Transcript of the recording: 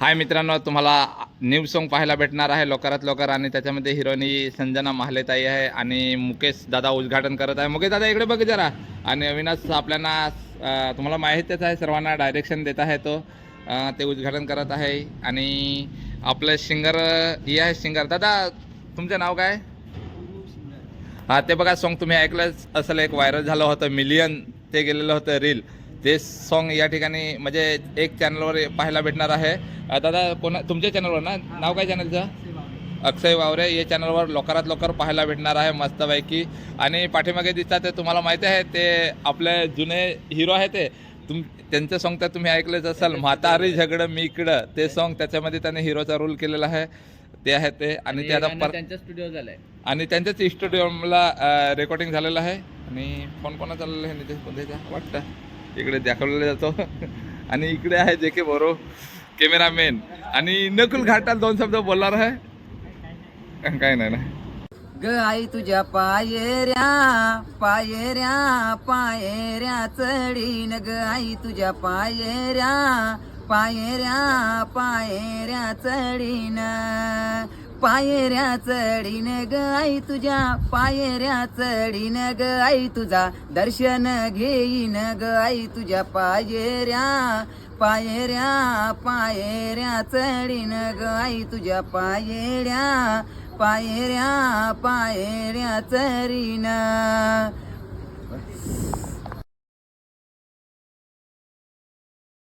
हाय मित्रांनो तुम्हाला new song पाहायला भेटणार आहे लवकरात लवकर आणि त्याच्यामध्ये हिरोनी संजना महालेताई आहे आणि मुकेश दादा उद्घाटन करत आहे. मुकेश दादा इकडे बघ जरा. आणि अविनाश आपल्याला तुम्हाला माहितीच आहे सर्वांना डायरेक्शन देत आहे तो. ते उद्घाटन करत आहे. आणि आपलं सिंगर हे आहे सिंगर दादा तुमचं नाव काय? हां ते बघा सॉन्ग तुम्ही ऐकलंच असेल. एक व्हायरल झालं होतं मिलियन ते गेलेलं होतं रील ते सॉन्ग या ठिकाणी म्हणजे एक चॅनलवर पाहायला भेटणार आहे. दादा कोणा तुमच्या चॅनलवर ना? नाव काय चॅनलचं अक्षय वावरे. या चॅनलवर लवकरात लवकर पाहायला भेटणार आहे मस्तपैकी. आणि पाठीमागे दिसतात ते तुम्हाला माहिती आहे ते आपले जुने हिरो आहे ते. तुम त्यांचं सॉन्ग तर तुम्ही ऐकलंच असाल. म्हातारी झगडं मी इकडं. ते सॉन्ग त्याच्यामध्ये त्याने हिरोचा रोल केलेला आहे. ते आहे ते. आणि ते आता पर त्यांचा स्टुडिओ झालाय. आणि त्यांच्याच स्टुडिओला रेकॉर्डिंग झालेलं आहे. आणि कोण कोणा चाललेलं आहे? नितेश कोणत्याचा? वाटतं. इकडे दाखवलेला जातो. आणि इकडे आहे जे के बरो कॅमेरामॅन आणि नकुल घाटात दोन शब्द बोलणार आहे. काय नाही ना. ग आई तुझ्या पायऱ्या पायऱ्या पायऱ्या चढीन. ग आई तुझ्या पायऱ्या पायऱ्या पायऱ्या चढीन. पायऱ्या चढीन ग आई तुझ्या पायऱ्या चढीन ग आई तुझा. दर्शन घेईन ग आई तुझ्या पायऱ्या पायऱ्या पायऱ्या चढीन ग आई तुझ्या पायऱ्या पायऱ्या पायऱ्या चरीन